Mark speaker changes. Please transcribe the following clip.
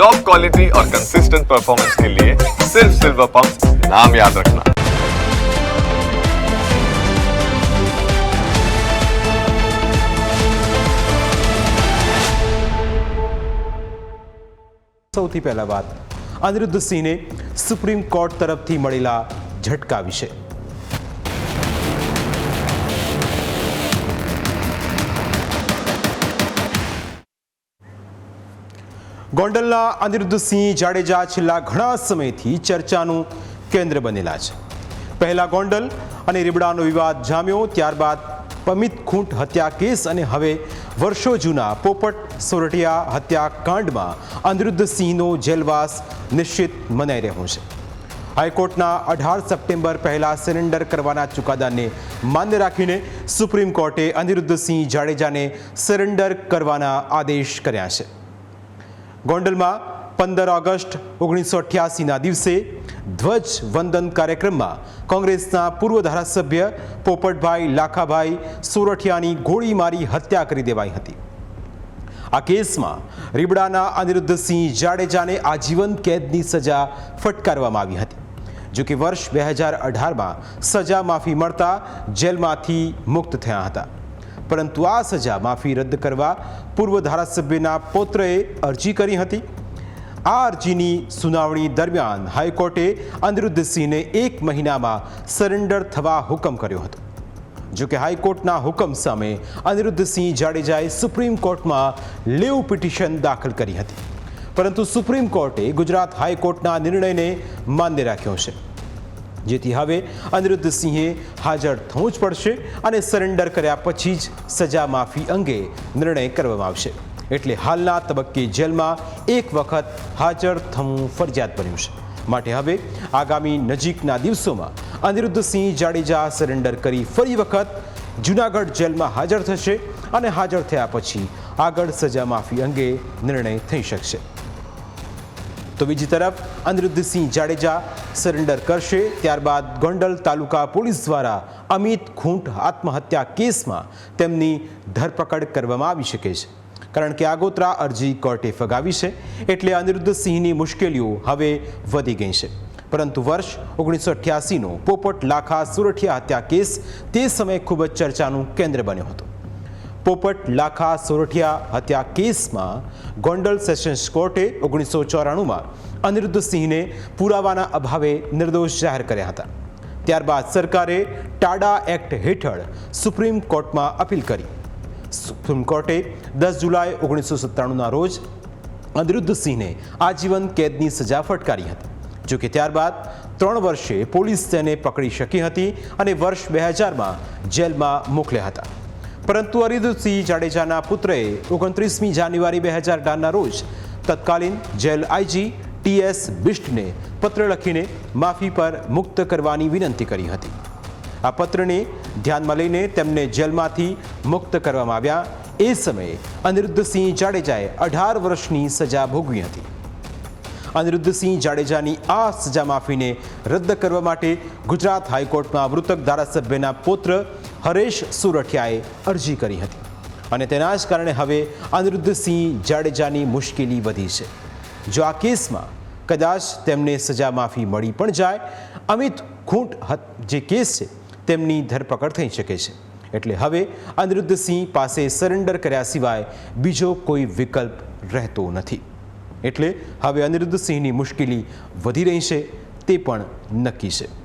Speaker 1: Top quality और consistent performance के लिए सिर्फ सिल्वर पंप नाम याद रखना
Speaker 2: સૌથી પહેલા વાત અનિરુદ્ધ સિંહને સુપ્રીમ કોર્ટ તરફથી મળેલા ઝટકા વિશે ગોંડલના અનિરુદ્ધસિંહ જાડેજા છેલ્લા ઘણા સમયથી ચર્ચાનું કેન્દ્ર બનેલા છે. પહેલા ગોંડલ અને રીબડાનો વિવાદ જામ્યો, ત્યારબાદ પમિત ખૂંટ હત્યા કેસ અને હવે વર્ષો જૂના પોપટ સોરઠિયા હત્યાકાંડમાં અનિરુદ્ધસિંહનો જેલવાસ નિશ્ચિત મનાઈ રહ્યો છે. હાઈકોર્ટના અઢાર સપ્ટેમ્બર પહેલા સરેન્ડર કરવાના ચુકાદાને માન્ય રાખીને સુપ્રીમ કોર્ટે અનિરુદ્ધસિંહ જાડેજાને સરેન્ડર કરવાના આદેશ કર્યા છે. ગોંડલમાં પંદર ઓગસ્ટ ઓગણીસો અઠ્યાસીના દિવસે ધ્વજ વંદન કાર્યક્રમમાં કોંગ્રેસના પૂર્વ ધારાસભ્ય પોપટભાઈ લાખાભાઈ સોરઠિયાની ગોળી મારી હત્યા કરી દેવાઈ હતી. આ કેસમાં રીબડાના અનિરુદ્ધસિંહ જાડેજાને આજીવન કેદની સજા ફટકારવામાં આવી હતી. જો કે વર્ષ બે હજાર અઢારમાં સજા માફી મળતા જેલમાંથી મુક્ત થયા હતા. પરંતુ આ સજા માફી રદ કરવા પૂર્વ ધારાસભ્યના પૌત્રએ અરજી કરી હતી. આ અરજીની સુનાવણી દરમિયાન હાઈકોર્ટે અનિરુદ્ધસિંહને એક મહિનામાં સરેન્ડર થવા હુકમ કર્યો હતો. જો કે હાઈકોર્ટના હુકમ સામે અનિરુદ્ધસિંહ જાડેજાએ સુપ્રીમ કોર્ટમાં લીવ પિટિશન દાખલ કરી હતી. પરંતુ સુપ્રીમ કોર્ટે ગુજરાત હાઈકોર્ટના નિર્ણયને માન્ય રાખ્યો છે. જેથી હવે અનિરુદ્ધસિંહે હાજર થવું જ પડશે અને સરેન્ડર કર્યા પછી જ સજા માફી અંગે નિર્ણય કરવામાં આવશે. એટલે હાલના તબક્કે જેલમાં એક વખત હાજર થવું ફરજિયાત બન્યું છે. માટે હવે આગામી નજીકના દિવસોમાં અનિરુદ્ધસિંહ જાડેજા સરેન્ડર કરી ફરી વખત જૂનાગઢ જેલમાં હાજર થશે અને હાજર થયા પછી આગળ સજા માફી અંગે નિર્ણય થઈ શકશે. તો બીજી તરફ અનિરુદ્ધસિંહ જાડેજા સરેન્ડર કરશે. ત્યારબાદ ગોંડલ તાલુકા પોલીસ દ્વારા અમિત ખૂંટ આત્મહત્યા કેસમાં તેમની ધરપકડ કરવામાં આવી શકે છે. કારણ કે આગોતરા અરજી કોર્ટે ફગાવી છે એટલે અનિરુદ્ધસિંહની મુશ્કેલીઓ હવે વધી ગઈ છે. પરંતુ વર્ષ ઓગણીસો અઠ્યાસીનો પોપટ લાખા સુરઠિયા હત્યા કેસ તે સમયે ખૂબ જ ચર્ચાનું કેન્દ્ર બન્યો હતો. પોપટ, લાખા, સોરઠિયા હત્યા કેસમાં ગોંડલ સેશન્સ કોર્ટે ઓગણીસો ચોરાણુંમાં અનિરુદ્ધ સિંહને પુરાવાના અભાવે નિર્દોષ જાહેર કર્યા હતા. ત્યારબાદ સરકારે ટાડા એક્ટ હેઠળ સુપ્રીમ કોર્ટમાં અપીલ કરી. સુપ્રીમ કોર્ટે દસ જુલાઈ ઓગણીસો સત્તાણુંના રોજ અનિરુદ્ધ સિંહને આજીવન કેદની સજા ફટકારી હતી. જોકે ત્યારબાદ ત્રણ વર્ષે પોલીસ તેને પકડી શકી હતી અને વર્ષ બે હજારમાં જેલમાં મોકલ્યા હતા. પરંતુ અનિરુદ્ધસિંહ જાડેજાના પુત્રએ ઓગણત્રીસમી જાન્યુઆરી બે હજાર અઢારના રોજ તત્કાલીન જેલ આઈજી ટીએસ બિસ્ટને પત્ર લખીને માફી પર મુક્ત કરવાની વિનંતી કરી હતી. આ પત્રને ધ્યાનમાં લઈને તેમને જેલમાંથી મુક્ત કરવામાં આવ્યા. એ સમયે અનિરુદ્ધસિંહ જાડેજાએ અઢાર વર્ષની સજા ભોગવી હતી. અનિરુદ્ધસિંહ જાડેજાની આ સજા માફીને રદ કરવા માટે ગુજરાત હાઈકોર્ટમાં મૃતક ધારાસભ્યના પુત્ર હરેશ સુરઠિયાએ અરજી કરી હતી. અને તેના જ કારણે હવે અનિરુદ્ધસિંહ જાડેજાની મુશ્કેલી વધી છે. જો આ કેસમાં કદાચ તેમને સજા માફી મળી પણ જાય, અમિત ખૂંટ જે કેસ છે, તેમની ધરપકડ થઈ શકે છે. એટલે હવે અનિરુદ્ધસિંહ પાસે સરેન્ડર કર્યા સિવાય બીજો કોઈ વિકલ્પ રહેતો નથી. એટલે હવે અનિરુદ્ધસિંહની મુશ્કેલી વધી રહી છે, તે પણ નક્કી છે.